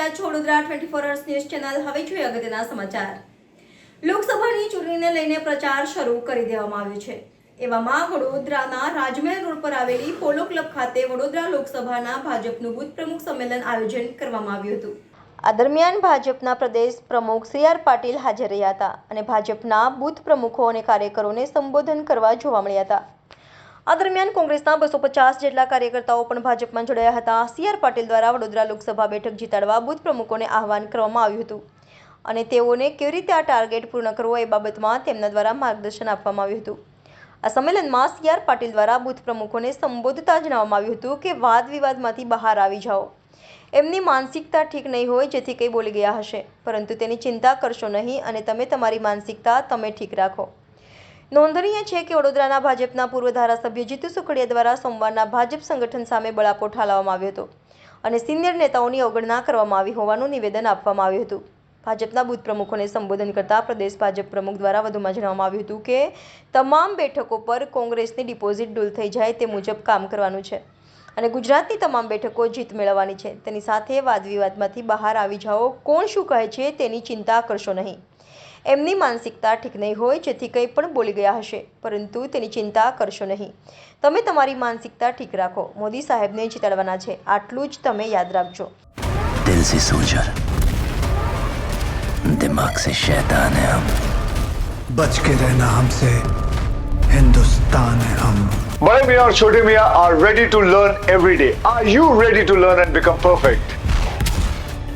Vadodara twenty four hours news channel હવે જોઈએ અગત્યના સમાચાર. લોકસભાની ચૂંટણીને લઈને પ્રચાર શરૂ કરી દેવામાં આવ્યો છે. એવામાં વડોદરાના રાજમહેલ રોડ પર આવેલી પોલો ક્લબ ખાતે વડોદરા લોકસભાના ભાજપનું બુથ પ્રમુખ સંમેલન આયોજન કરવામાં આવ્યું હતું. આ દરમિયાન ભાજપના પ્રદેશ પ્રમુખ સી આર પાટીલ હાજર રહ્યા હતા અને ભાજપના બુથ પ્રમુખો અને કાર્યકરોને સંબોધન કરવા જોવા મળ્યા હતા. આ દરમિયાન કોંગ્રેસના બસો પચાસ જેટલા કાર્યકર્તાઓ પણ ભાજપમાં જોડાયા હતા. સીઆર પાટીલ દ્વારા વડોદરા લોકસભા બેઠક જીતાડવા બુથ પ્રમુખોને આહવાન કરવામાં આવ્યું હતું. અને તેઓને કેવી રીતે આ ટાર્ગેટ પૂર્ણ કરવો એ બાબતમાં તેમના દ્વારા માર્ગદર્શન આપવામાં આવ્યું હતું. આ સંમેલનમાં સીઆર પાટીલ દ્વારા બુથ પ્રમુખોને સંબોધતા જણાવવામાં આવ્યું હતું કે વાદ વિવાદમાંથી બહાર આવી જાઓ. એમની માનસિકતા ઠીક નહીં હોય જેથી કંઈ બોલી ગયા હશે. પરંતુ તેની ચિંતા કરશો નહીં અને તમે તમારી માનસિકતા તમે ઠીક રાખો. નોંધનીય છે કે વડોદરાના ભાજપના પૂર્વ ધારાસભ્ય જીતુ સુખડિયા દ્વારા સોમવારના ભાજપ સંગઠન સામે બળાપો ઠાલવવામાં આવ્યો હતો અને સિનિયર નેતાઓની અવગણના કરવામાં આવી હોવાનું નિવેદન આપવામાં આવ્યું હતું. ભાજપના બુથ પ્રમુખોને સંબોધન કરતા પ્રદેશ ભાજપ પ્રમુખ દ્વારા વધુમાં જણાવવામાં આવ્યું હતું કે, તમામ બેઠકો પર કોંગ્રેસની ડિપોઝિટ ડૂલ થઈ જાય તે મુજબ કામ કરવાનું છે અને ગુજરાતની તમામ બેઠકો જીત મેળવવાની છે. તેની સાથે વાદ વિવાદમાંથી બહાર આવી જાઓ કોણ શું કહે છે તેની ચિંતા કરશો નહીં. એમની માનસિકતા ઠીક નહીં હોય જેથી કંઈ પણ બોલી ગયા હશે પરંતુ તેની ચિંતા કરશો નહીં તમે તમારી માનસિકતા ઠીક રાખો મોદી સાહેબને જીતાડવાના છે આટલું જ તમે યાદ રાખજો दिल से सोचा दिमाग से शैतान है हम बच के रहना हमसे हिंदुस्तान है हम Bade Mian और Chote Mian are ready to learn every day. Are you ready to learn and become perfect?